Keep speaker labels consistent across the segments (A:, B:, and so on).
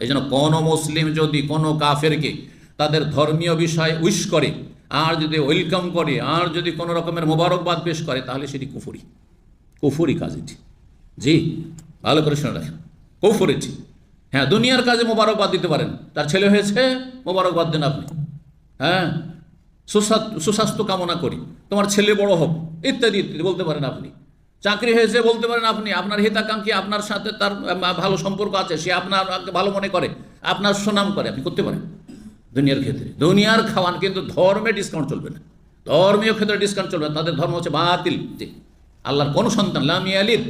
A: এই জন্য কোনো মুসলিম যদি কোনো কাফেরকে তাদের ধর্মীয় বিষয় উইশ করে, আর যদি ওয়েলকাম করে, আর যদি কোনো রকমের মোবারকবাদ পেশ করে, তাহলে সেটি কুফুরি। কুফুরি কাজ এটি। জি, ভালো করে শুনে রাখেন। কুফুর এটি। হ্যাঁ দুনিয়ার কাজে মোবারকবাদ দিতে পারেন। তার ছেলে হয়েছে, মোবারকবাদ দেন আপনি। হ্যাঁ সুস্বাস্থ্য সুস্বাস্থ্য কামনা করি। তোমার ছেলে বড় হোক, ইত্যাদি ইত্যাদি বলতে পারেন আপনি। চাকরি হয়েছে বলতে পারেন আপনি, আপনার হিতাকাঙ্ক্ষী আপনার সাথে তার ভালো সম্পর্ক আছে, সে আপনার ভালো মনে করে, আপনার সুনাম করে, আপনি করতে পারেন। দুনিয়ার ক্ষেত্রে, দুনিয়ার খাওয়ান, কিন্তু ধর্মে ডিসকাউন্ট চলবে না। ধর্মীয় ক্ষেত্রে ডিসকাউন্ট চলবে না, তাদের ধর্ম হচ্ছে বাতিল। আল্লাহর কোনো সন্তান, লামি আলিদ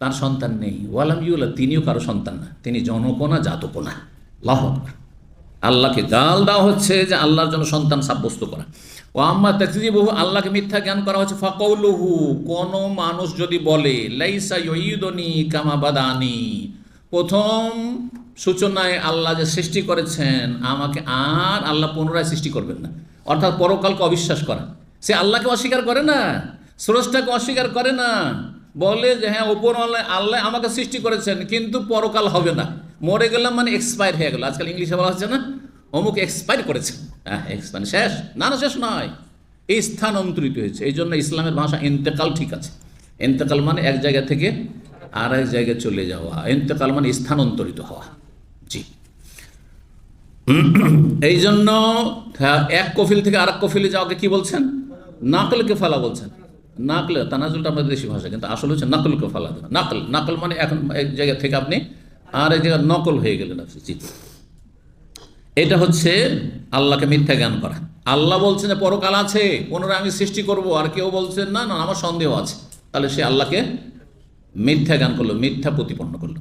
A: তার সন্তান নেই। ওয়ালাম ইউলা তিনিও কারও সন্তান না, তিনি জনকোনা জাতকোনা লাহ আল্লাহকে গাল দেওয়া হচ্ছে যে আল্লাহর জন্য সন্তান সাব্যস্ত করা। ও আম্মা বহু আল্লাহকে মিথ্যা জ্ঞান করা হচ্ছে ফাকৌলুহু কোন মানুষ যদি বলে, লাইসা ইউদনি কামা বাদানি, প্রথম সূচনায় আল্লাহ যে সৃষ্টি করেছেন, আমাকে আর আল্লাহ পুনরায় সৃষ্টি করবেন না। অর্থাৎ পরকালকে অবিশ্বাস করা। সে আল্লাহকে অস্বীকার করে না, স্রষ্টাকে অস্বীকার করে না। বলে যে হ্যাঁ ওপর আল্লাহ আমাকে সৃষ্টি করেছেন, কিন্তু পরকাল হবে না। মরে গেলাম মানে এক্সপায়ার হয়ে গেল। আজকাল ইংলিশে বলা হচ্ছে না অমুক এক্সপায়ার করেছে। হ্যাঁ এক্সপায়ার শেষ। না না শেষ নয়। এই স্থানান্তরিত হয়েছে। এই জন্য ইসলামের ভাষা ইন্তেকাল ঠিক আছে। ইন্তেকাল মানে এক জায়গা থেকে আর এক জায়গায় চলে যাওয়া। ইন্তেকাল মানে স্থানান্তরিত হওয়া। জি। এই জন্য হ্যাঁ, এক কফিল থেকে আরেক কফিলে যাওয়াকে কি বলছেন? নাকলকে ফালা বলছেন। নাকল তানাজুলটা আমাদের দেশি ভাষা কিন্তু আসলে হচ্ছে নাকলকে ফালা নাকল নাকল মানে এখন এক জায়গা থেকে আপনি আর এক জায়গায় নকল হয়ে গেলেন আপনি। জি। এটা হচ্ছে আল্লাহকে মিথ্যা জ্ঞান করা। আল্লাহ বলছেন পরকাল আছে, পুনরায় আমি সৃষ্টি করব, আর কেউ বলছেন না না, আমার সন্দেহ আছে। তাহলে সে আল্লাহকে মিথ্যা জ্ঞান করল, মিথ্যা প্রতিপন্ন করল।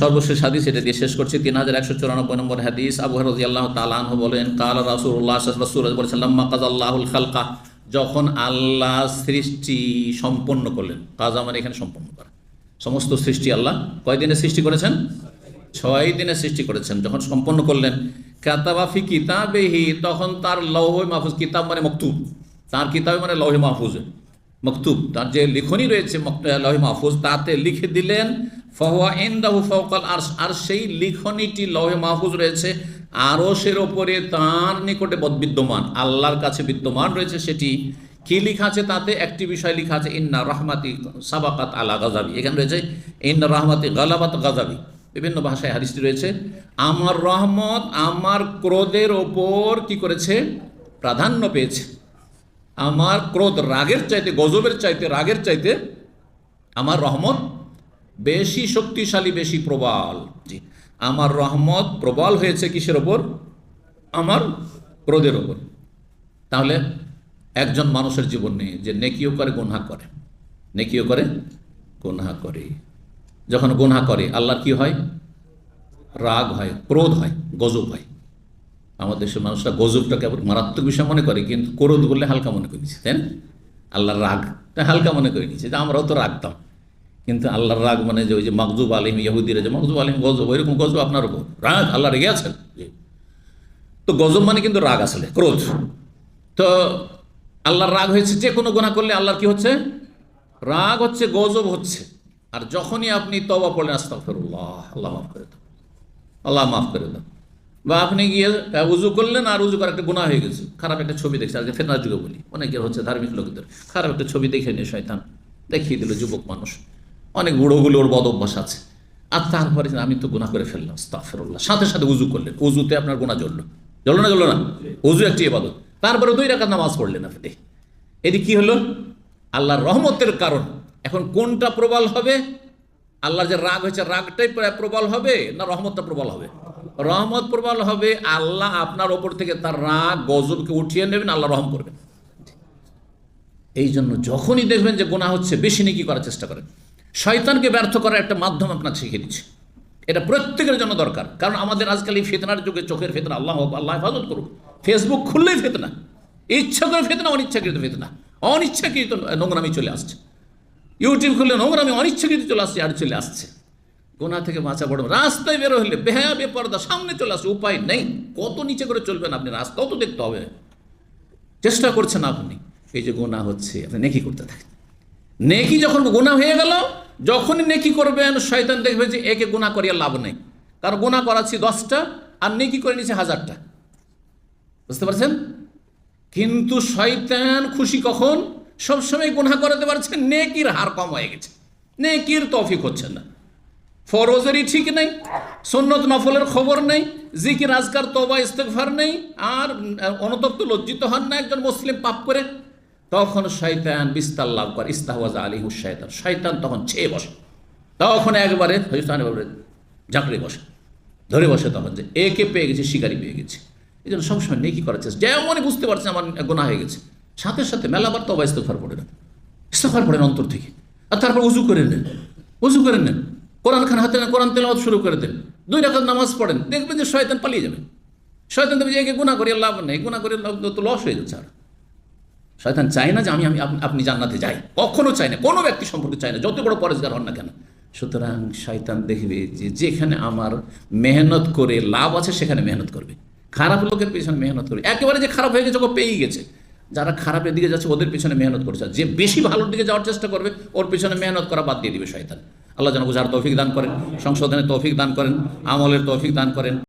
A: সর্বশেষ হাদিস এটা দিয়ে শেষ করছি। তিন হাজার একশো চুরানব্বই নম্বর হাদিস, আবু রাজি আল্লাহ তালাহ বলেন, কাল রাসুল্লাহ রসুল খালকা যখন আল্লাহ সৃষ্টি সম্পন্ন করলেন। কাজ আমার এখানে সম্পন্ন করা। সমস্ত সৃষ্টি আল্লাহ কয়দিনে সৃষ্টি করেছেন? ছয় দিনে সৃষ্টি করেছেন, যখন সম্পন্ন করলেন। কাতাবাফি কিতাবেহি, তখন তার লৌহ মাহফুজ, কিতাব মানে মকতুব। তার কিতাবে মানে লৌহে মাহফুজ, মকতুব। তার যে লিখনি রয়েছে লৌহে মাহফুজ, তাতে লিখে দিলেন, ফহুয়া ইন্দাহু ফৌকাল আর আর সেই লিখনিটি, লৌহে মাহফুজ রয়েছে, আরশের ওপরে তার নিকটে বদ- বিদ্যমান আল্লাহর কাছে বিদ্যমান রয়েছে সেটি। কি লেখা আছে তাতে? একটি বিষয় লেখা আছে, ইন্না রহমাতি সাবাকাত আলা গাজাবি এখানে রয়েছে, ইন্না রহমাতি গালাবাত গাজাবি বিভিন্ন ভাষায় হাদিসটি রয়েছে, আমার রহমত আমার ক্রোধের ওপর কি করেছে? প্রাধান্য পেয়েছে। আমার ক্রোধ রাগের চাইতে, গজবের চাইতে, রাগের চাইতে আমার রহমত বেশি শক্তিশালী, বেশি প্রবল। জি, আমার রহমত প্রবল হয়েছে কিসের ওপর? আমার ক্রোধের ওপর। তাহলে একজন মানুষের জীবন নেই যে নেকিও করে, গুনহা করে। নেকিও করে, গুনহা করে। যখন গোনা করে, আল্লাহর কি হয়? রাগ হয়, ক্রোধ হয়, গজব হয়। আমাদের দেশের মানুষরা গজবটাকে আবার মারাত্মক বিষয় মনে করে, কিন্তু ক্রোধ বললে হালকা মনে করে নিচ্ছে তাই না? আল্লাহর রাগটা হালকা মনে করে নিচ্ছে যে আমরাও তো রাগতাম কিন্তু আল্লাহর রাগ মানে যে ওই যে মকজুব আলিম, ইহুদিরা যে মকজুব আলিম, গজব, ওইরকম গজব আপনার উপর। রাগ আল্লাহ রেগে আছেন? তো গজব মানে কিন্তু রাগ আসলে, ক্রোধ। তো আল্লাহর রাগ হয়েছে, যে কোনো গোনা করলে আল্লাহর কি হচ্ছে? রাগ হচ্ছে, গজব হচ্ছে। আর যখনই আপনি তবা পড়লেন আস্তাগফিরুল্লাহ, আল্লাহ মাফ করে দাও আল্লাহ মাফ করে দাও বা আপনি গিয়ে উজু করলেন আর উজু করার একটা গুণা হয়ে গেছে। খারাপ একটা ছবি দেখছে, আজকে ফেতনার যুগে বলি। অনেকের হচ্ছে ধার্মিক লোকদের। খারাপ একটা ছবি দেখে নিয়ে শয়তান দেখিয়ে দিল যুবক মানুষ। অনেক বুড়োগুলোর বদ অভ্যাস আছে। আর তারপরে আমি তো গুণা করে ফেললাম, আস্তাগফিরুল্লাহ। সাথে সাথে উজু করলেন। উজুতে আপনার গুণা জ্বললো। জ্বললো না জ্বললো না? উজু একটি এবাদত তারপরে দুই রাকাত নামাজ পড়লেন আপনি। এটি কি হলো? আল্লাহর রহমতের কারণ। এখন কোনটা প্রবল হবে? আল্লাহর যে রাগ হয়েছে, রাগটাই প্রবল হবে না রহমতটা প্রবল হবে? রহমত প্রবল হবে, আল্লাহ আপনার ওপর থেকে তার রাগ, গজবকে উঠিয়ে নেবেন, আল্লাহ রহম করবেন। এই জন্য যখনই দেখবেন যে গোনা হচ্ছে, বেশি নেকি করার চেষ্টা করেন। শয়তানকে ব্যর্থ করার একটা মাধ্যম আপনার শিখে দিচ্ছে। এটা প্রত্যেকের জন্য দরকার। কারণ আমাদের আজকাল এই ফেতনার যুগে চোখের ফেতনা, আল্লাহ আল্লাহ হেফাজত করুক। ফেসবুক খুললেই ফেতনা। ইচ্ছা করে ফেতনা, অনিচ্ছাকৃত ফেতনা। অনিচ্ছাকৃত নোংরামি চলে আসছে। ইউটিউব খুললে নোংরামি অনিচ্ছাকৃত চলে আসছি, আর চলে আসছে। গোনা থেকে বাঁচা বড়। রাস্তায় বেরো হলে বেহায়া, বেপরদা, সামনে চলে আসছে, উপায় নেই। কত নিচে করে চলবেন আপনি, রাস্তাও তো দেখতে হবে। চেষ্টা করছেন আপনি। এই যে গোনা হচ্ছে, আপনি নেকি করতে থাকেন। নেকি যখন গোনা হয়ে গেল, যখনই নেকি করবেন, শয়তান দেখবে যে একে গোনা করিয়া লাভ নেই। কারণ গোনা করাচ্ছি দশটা, আর নেকি করে নিচ্ছে হাজারটা। বুঝতে পারছেন? কিন্তু শয়তান খুশি কখন? সবসময় গুনাহ করাতে পারছে নেকির হার কম হয়ে গেছে। নেকির তফিক হচ্ছে না। ফরজেরই ঠিক নেই, সন্নত নফলের খবর নেই, জিকির, আজকার তবা ইস্তেকফার নেই, আর অনতপ্ত, লজ্জিত হন না একজন মুসলিম পাপ করে। তখন শয়তান বিস্তার লাভ করে, ইস্তাহওয়াজ আলী শয়তান। শয়তান তখন ছেয়ে বসে। তখন একবারে হইস্তানের বাবারে ঝাঁকড়ে বসে, ধরে বসে তখন যে একে পেয়ে গেছে, শিকারি পেয়ে গেছে। এই জন্য সবসময় নেকি করার চেষ্টা, যেমনই বুঝতে পারছে আমার গোনা হয়ে গেছে। সাথে সাথে মেলাবার তবা ইস্তেকফার পড়ে না ইস্তেকফার পড়েন অন্তর থেকে। আর তারপর উজু করে নেন। উজু করে নেন। কোরআন খান হাতে কোরআন তেলাওয়াত শুরু করে দেন। দুই রাখাত নামাজ পড়েন। দেখবেন যে শয়তান পালিয়ে যাবে। শয়তান যে একে গুণা করিয়ে লাভ নেই। গুণা করে তো লস হয়ে যাচ্ছে আর। শয়তান চায় না যে আমি আমি, আপনি জান্নাতে যাই। কখনো চাই না। কোনো ব্যক্তি সম্পর্কে চায় না। যত বড় পরেজগার হন না কেন। সুতরাং শয়তান দেখবে যে যেখানে আমার মেহনত করে লাভ আছে, সেখানে মেহনত করবে। খারাপ লোকের পেছনে মেহনত করবে। একেবারে যে খারাপ হয়ে গেছে ও পেয়েই গেছে। যারা খারাপের দিকে যাচ্ছে, ওদের পিছনে মেহনত করছে। যে বেশি ভালোর দিকে যাওয়ার চেষ্টা করবে, ওর পিছনে মেহনত করা বাদ দিয়ে দিবে শয়তান। আল্লাহ যেন বুঝার তৌফিক দান করেন, সংশোধনের তৌফিক দান করেন, আমলের তৌফিক দান করেন।